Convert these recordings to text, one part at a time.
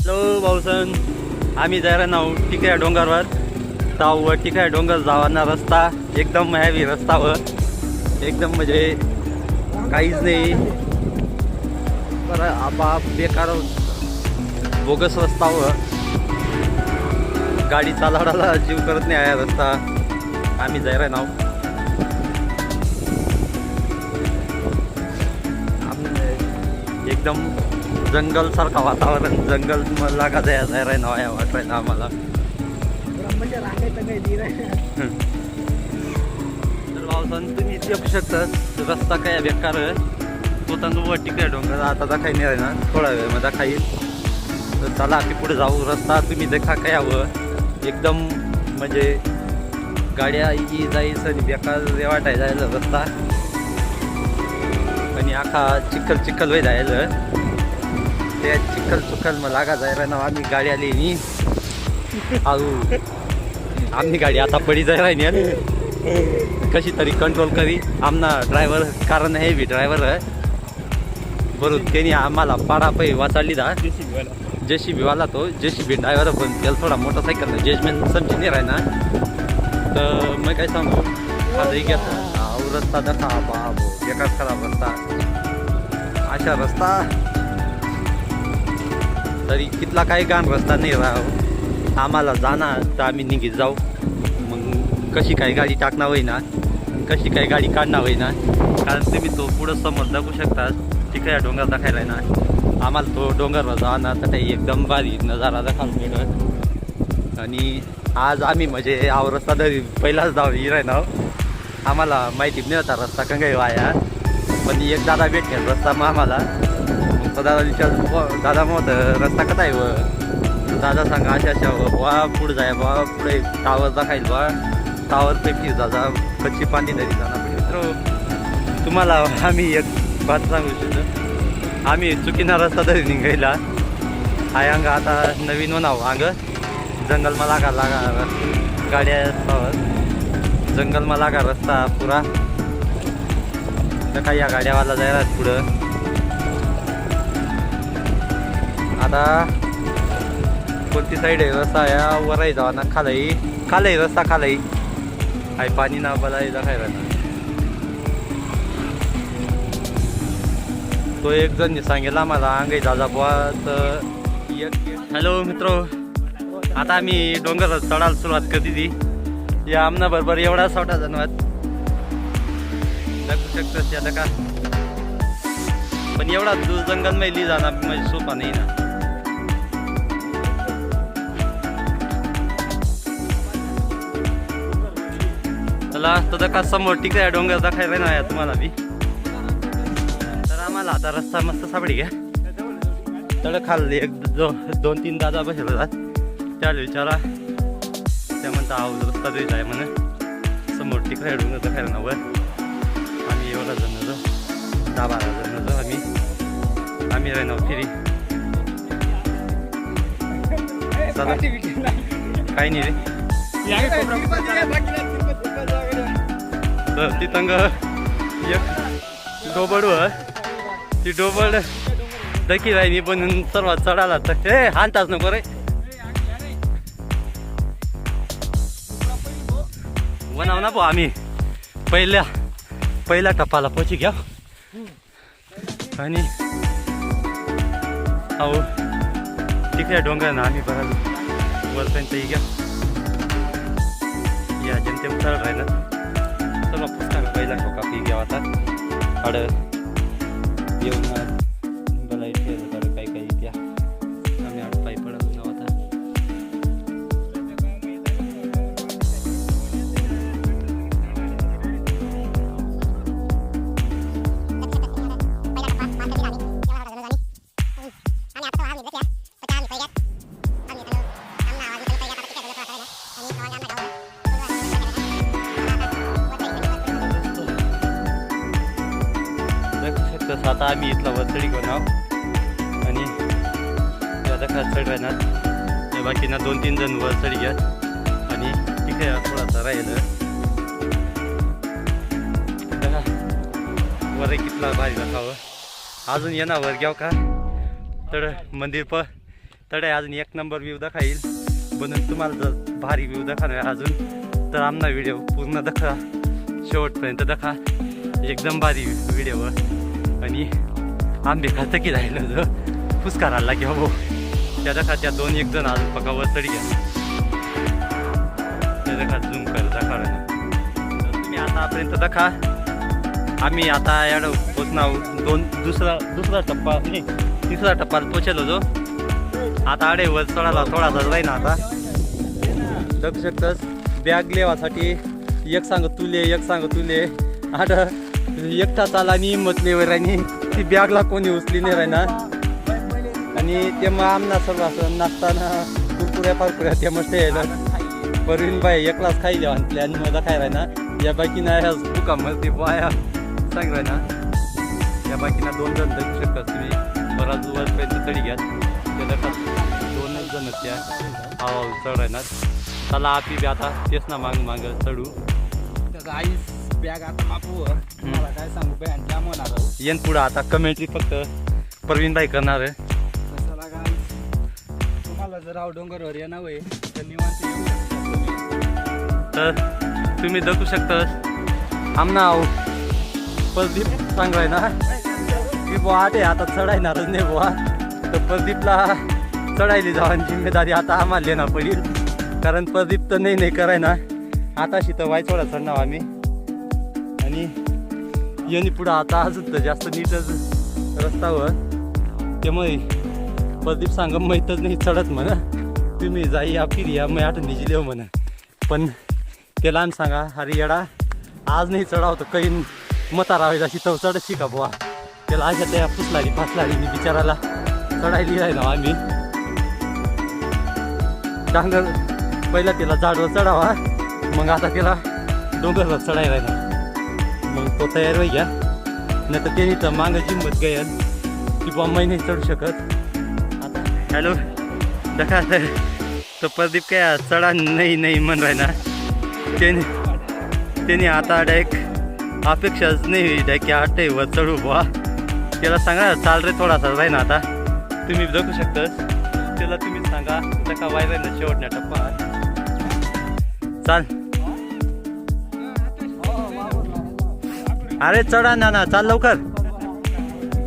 Hello भाऊसन. आम्ही जायला नाव टिकऱ्या डोंगरवर. ताव टिकऱ्या डोंगर जावाना रस्ता एकदम हॅवी रस्तावर. एकदम म्हणजे काहीच नाही. बरं आपाप बेकार बोगस रस्तावर. गाडी चालवण्याला जीव करत नाही आहे रस्ता. आम्ही जायला नाव एकदम जंगल सारखा वातावरण जंगल लागा जाया जायला नाव आहे वाटायला आम्हाला. काही तर पावसान तुम्ही येऊ शकतात रस्ता काय बेकार आहे. तो तांदूळ तिकडे डोंगर आता दाखाय नाही ना थोडा वेळ मग दाखाईल तर चला आम्ही पुढे जाऊ. रस्ता तुम्ही देखा काय हवं. एकदम म्हणजे गाड्या ई जायचं आणि बेकार वाटाय जायला रस्ता. आणि आखा चिखल चिखल वय जायला त्या चिखल चुखल मग लागा जायला ना आम्ही गाडी आली नी. आऊ. आमनी गाडी आता पडी जायला नाही कशी तरी कंट्रोल करी. आमना ड्रायव्हर कारण हे बी ड्रायव्हर बरोबर त्यांनी आम्हाला पाडा पै वाचाडली दा. जे सी बी वाला तो. जे सी बी ड्रायव्हर पण त्याला थोडा मोटरसायकल जजमेंट समजी नाही राही ना तर मग काय सांगू? आता घेत. रस्ता दखा बाबो बेकार खराब रस्ता. अशा रस्ता. तरी कितला काही घाण रस्ता नाही राहावं आम्हाला जाणार तर आम्ही निघित जाऊ. मग कशी काय गाडी टाकणार होईना कशी काय गाडी काढणार होईना कारण तुम्ही तो पुढं समोर दाखवू शकता तिकडे डोंगर दाखायला ना. आम्हाला तो डोंगरवर जाणार तर काही एकदम भारी नजारा दाखवायला मिळत आणि आज आम्ही म्हणजे हा रस्ता तरी पहिलाच जाऊ हिराय ना. आम्हाला माहिती नाही होता रस्ता कंगाई वाया. पण एक दादा भेटेल रस्ता मग आम्हाला. आता दादा विचार दादा मग रस्ता कसा आहे व? दादा सांगा अशा अशा वा पुढे जाय बा पुढे टावर दाखाईल बा. टावर पेपी दादा कच्ची पाणी तरी जाणार. मित्र तुम्हाला आम्ही एक बात सांगू इच्छितो. आम्ही चुकीना रस्ता तरी निघायला. हाय अंग आता नवीन म्हणावं हो अंग. जंगलमा लागा लागा गाड्या रस्त्यावर जंगलमा लागा रस्ता पुरा. तर या गाड्यावाला जायला पुढं. आता कोणती साईड आहे रस्ता? या वराई जावा ना खालाही खालाही रस्ता खालाही हाय पाणी ना बलाई दाखायला तो एक जण सांगेल आम्हाला अंगाई दादा बुवा तर हॅलो मित्र. आता आम्ही डोंगर चढायला सुरुवात करते ती. या आमना बरोबर एवढा छोटा जणवात लागू शकतोस आता का? पण एवढा दूर जंगल मैली जाणार म्हणजे सोपा नाही ना. चला तर का समोर ठीक आहे डोंगर दाखायला नाही तुम्हाला बी. तर आम्हाला आता रस्ता मस्त सापडी घ्या. तळ खाल्ली एक दो दोन तीन दादा बसेल होतात त्याला विचारा. त्या म्हणता आव रस्ता तरी जाय म्हणे. समोर तिकडे डोंगर दाखायला ना आम्ही एवढा जण होतो. दहा बारा जण होतो आम्ही. आम्ही राहणार फिरी. काही नाही रे. तर ती एक डोबड व ती डोबड दखी राहिली पण सर्वात चढाला तर हे हानताच नको रे. बनाव ना भाऊ आम्ही. पहिल्या पहिल्या टप्पाला पोची घ्या. आणि अहो तिकडे डोंगर ना आम्ही बघा वरपर्यंत घ्या. या जनते उतरत राहिलं. पुस्तक पहिला ठोका पी घ्या आता आता आम्ही इथला वरचढी घेऊन आहोत. आणि आता खास चढ राहणार. बाकीना दोन तीन जण वरचढी घ्या आणि तिथे थोडासा राहिलं. वर कितला भारी दाखावं अजून येणार वर घ्याव का? तर मंदिर प तड अजून एक नंबर व्ह्यू दाखाईल म्हणून तुम्हाला जर भारी व्ह्यू दाखवणार अजून तर आमना व्हिडिओ पूर्ण दखा शेवटपर्यंत दखा एकदम भारी व्हिडिओ आणि आंबे खातं की राहिलं जो फुसकार आला की हो त्या दाखा त्या दोन एक जण अजून पकावर तरी घ्या त्या खात झूम कर दाखवा तर तुम्ही आतापर्यंत दाखा आम्ही आता याड पोचणार दोन दुसरा दुसरा टप्पा नाही तिसरा टप्पा पोचलो जो आता आडे वर चढायला थोडासा राही ना आता लक्ष शकतस बॅग लेवासाठी एक सांग तुले एक सांग तुले आड एकटा चाला आणि हिंमतलेवर आणि ती बॅगला कोणी उचली नाही राहिना. आणि ते मग आमना सर्व असं नाचताना कुरकुऱ्या पारकुऱ्या ते मस्त यायला परवीन बाई एकलाच खाई द्या आणि आणि मजा काय राहिना? या बाकी ना बुका मध्ये बाया सांग राहिना. या बाकीना दोन जण जगू शकतात तुम्ही बराच वरपर्यंत तरी घ्या. त्याला दोनच जण त्या. हवा चढ राहणार चला आपी बी आता. तेच ना माग माग चढू. त्याचा आईस बॅग आता मापू मला काय सांगू आणि जाम होणार. येन पुढं आता कमेंट्री फक्त परवीन बाई करणार आहे. तसं लागा. तुम्हाला जर राव डोंगरवर येणार होय तर निवांत येऊ शकता तुम्ही. तर तुम्ही जगू शकता आमना आहो. प्रदीप सांगाय ना? की बुवा आटे आता चढायणारच नाही बुवा. तर प्रदीपला चढायली जावानी जिम्मेदारी आता आम्हाला लेणार पडेल. कारण प्रदीप तर नाही नाही कराय ना आताशी तर वायचोडा चढणार आम्ही. आणि यांनी पुढं आता अजून जास्त नीटच रस्तावर. त्यामुळे प्रदीप सांगा माहीतच नाही चढत म्हणा. तुम्ही जाई या फिर या मी आठ निजिलेव हो म्हणा. पण त्याला आम्ही सांगा अरे येडा आज नाही चढाव तर काही मता राहायची अशी तर चढत शिका बुवा. त्याला अशा त्या फुसलाडी फासलाडी मी बिचाराला चढायली आहे ना आम्ही. डांगर पहिला त्याला झाडवर चढावा मग आता त्याला डोंगरवर चढायला ना तो तयार होई घ्या. नाही तर त्याने तर मागं जिंमत गयन की बुवा मी नाही चढू शकत. आता हॅलो. दखा तो प्रदीप काय चढा नाही नाही म्हण राहिला. त्याने त्याने आता डायरेक्ट अपेक्षाच नाही डायक की आठ व चढू बुवा. त्याला सांगा चाल रे थोडासा राही ना आता. तुम्ही जगू शकता त्याला तुम्ही सांगा का वाय ना शेवटण्या टप्पा चाल. अरे चढा ना ना चाल लवकर.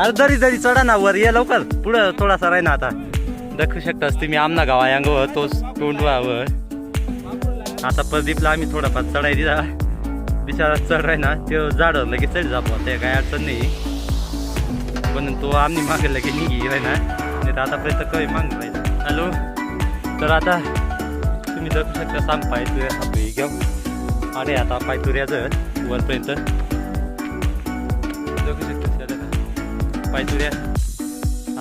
अरे दरी दरी चढा ना वर ये लवकर. पुढं थोडासा राही ना आता. दाखवू शकतास तुम्ही आमना गावा अंगावर तोच तोंडवावर आता प्रदीपला आम्ही थोडाफार चढाई दिला. बिचारा चढ राही ना तो झाड लगेच चढ जातो. ते काय अडचण नाही. पण तो आम्ही मागे लगे निघी राही ना. नाही तर आतापर्यंत कमी माग राहील. हॅलो? तर आता तुम्ही जगू शकता सांग पायतुऱ्या घेऊ. अरे आता पायतुऱ्याचं वरपर्यंत. जगू शकता त्याला पायतुऱ्या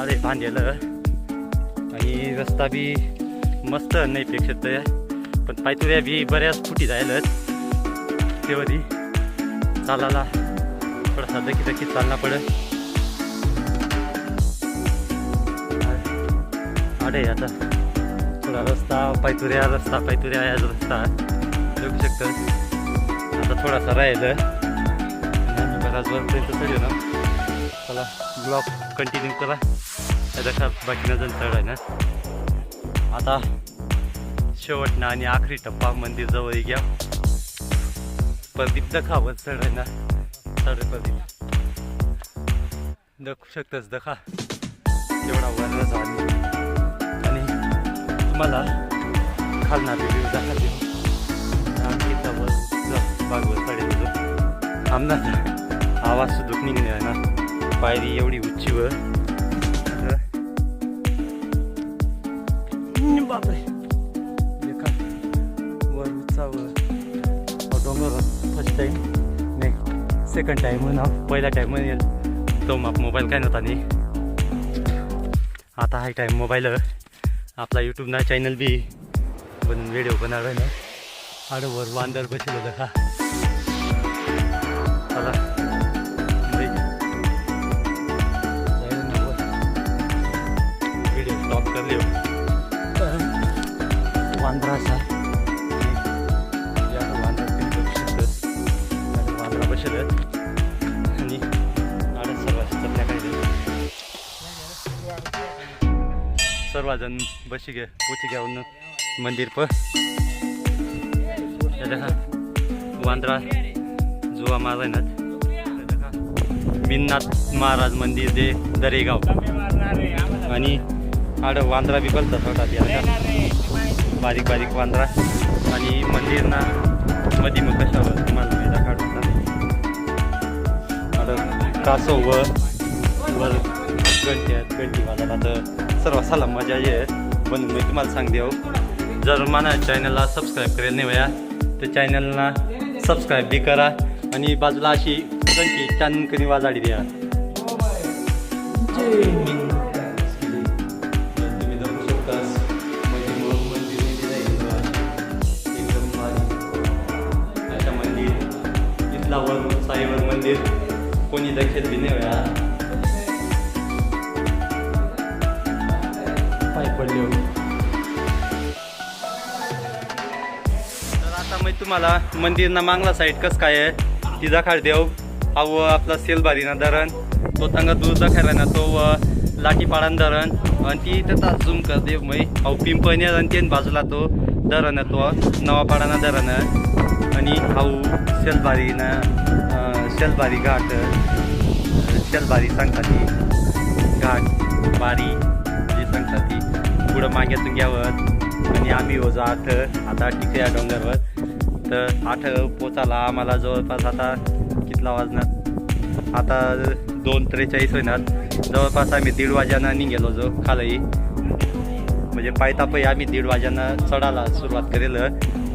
अरे भांडेलं आणि रस्ता बी मस्त नाही पेक्षत पण पायतुऱ्या बी बऱ्याच फुटी जायलच तेवढी. चालायला. थोडासा दखी दखी चालना पडेल अरे आता थोडा रस्ता पायतुऱ्या रस्ता पायतुऱ्या या रस्ता. बघू शकतं आता थोडासा राहिलं. आणि आम्ही बराच ना. चला ब्लॉक कंटिन्यू करा. त्याचा बाकी जण चढ आहे ना. आता शेवट ना आणि आखरी टप्पा मंदिर जवळ घ्या. प्रदीप दखावर चढ आहे ना. चढ प्रदीप. दखू शकतस दखा. एवढा वर झाला आणि तुम्हाला खालना व्हिडिओ दाखवते. आणखी जवळ बागवत चढेल होतो आवाज सुद्धा निघणे आहे ना. पायरी एवढी उंचीवर तर बापरे. लेखा वर उंचावर डोंगर फर्स्ट टाईम नाही सेकंड टाईम ना. पहिला टाईम येईल. तो मग मोबाईल काय नव्हता नाही आता हाय टाईम मोबाईल आपला यूट्यूब ना चॅनल बी बनवून व्हिडिओ बनवला ना. आडवर वांदर बसलो दखा चला. वांद्रा तुम्ही वांद्रा बसलत आणि संध्याकाळी सर्वजण बशी घे पोची घेऊन मंदिर प. हे वांद्रा जुवा महाराज मिन्नाथ महाराज मंदिर दे दरेगाव. आणि आड वांद्रा बी बोलतात छोटा बारीक बारीक वांद्रा आणि मंदिर ना मधी मग कशावर तुम्हाला मी काढून आड कासो व वर घंटी आहेत घंटी वाजा आता सर्व साला मजा ये म्हणून मी तुम्हाला सांगते हो जर मला चॅनलला सबस्क्राईब करेल नाही वया तर चॅनलला सबस्क्राईब बी करा आणि बाजूला अशी घंटी चांदकनी वाजाडी द्या. मंदिर कोणी दखल बी नाही वया पाय पडले तर आता मी तुम्हाला मंदिर ना मांगला साईड कस काय आहे ती खाड देव हा व आपला सेलबारीना धरण तो तंगा दूर दाखवला ना तो व लाठीपाडान धरण. आणि ती त्याचा झूम कर देव मै. हा पिंपणी आणि ते बाजूला तो धरण आहे तो नवापाडाना धरण आणि हाऊ सेलबारीना शलबारी घाट शलबारी सांगतात ती घाट बारी जे सांगतात ती पुढं माग्यातून घ्यावं आणि आम्ही हो आठ आता टिकऱ्या डोंगरवर. तर आठ पोचाला आम्हाला जवळपास आता कितला वाजणार? आता दोन त्रेचाळीस होणार जवळपास आम्ही दीड वाज्यानं निघेलो जो खालही. म्हणजे पायतापही आम्ही दीड वाज्यानं चढायला सुरुवात करेल.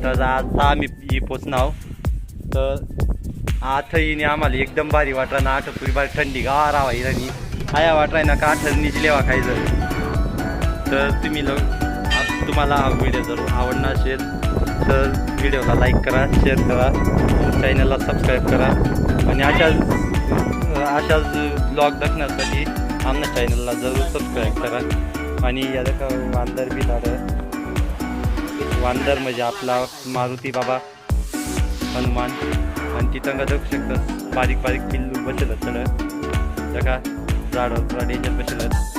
तर आता आम्ही पोचणार तर आथईने आम्हाला एकदम भारी वाटला ना आठ पुरी भारी थंडी गार हवा आणि आया वाटराय ना का आठ निजलेवा खायचं तर तुम्ही लोक तुम्हाला हा व्हिडिओ जर आवडला असेल तर व्हिडिओला लाईक करा शेअर करा चॅनलला सबस्क्राईब करा. आणि अशाच अशाच ब्लॉग बघण्यासाठी आमच्या चॅनलला जरूर सबस्क्राईब करा. आणि याचं का वांदर बी झालं. वांदर म्हणजे आपला मारुती बाबा हनुमान. आणि तिथं का जगू शकतात बारीक बारीक पिल्लू बसलं चढ का झाडं डेंजर बसलं